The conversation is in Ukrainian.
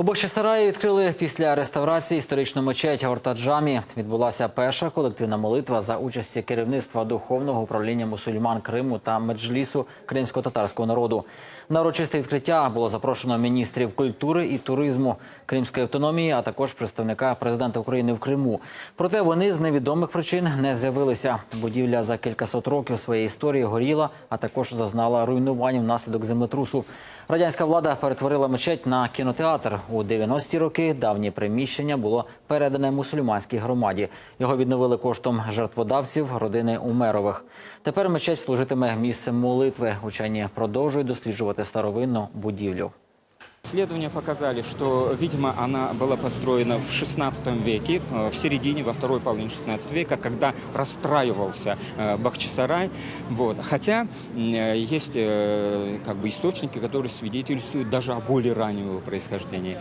У Бахчисараї відкрили після реставрації історичну мечеть Ортаджамі. Відбулася перша колективна молитва за участі керівництва духовного управління мусульман Криму та меджлісу кримсько-татарського народу. На урочисте відкриття було запрошено міністрів культури і туризму Кримської автономії, а також представника президента України в Криму. Проте вони з невідомих причин не з'явилися. Будівля за кількасот років своєї історії горіла, а також зазнала руйнувань внаслідок землетрусу. Радянська влада перетворила мечеть на кінотеатр. У 90-ті роки давнє приміщення було передане мусульманській громаді. Його відновили коштом жертводавців родини Умерових. Тепер мечеть служитиме місцем молитви. Учені продовжують досліджувати старовинну будівлю. Исследования показали, что, видимо, она была построена в XVI веке, э, в середине, во второй половине XVI века, когда расстраивался э, Бахчисарай. Вот. Хотя м, э, есть э, как бы источники, которые свидетельствуют даже о более раннем его происхождении.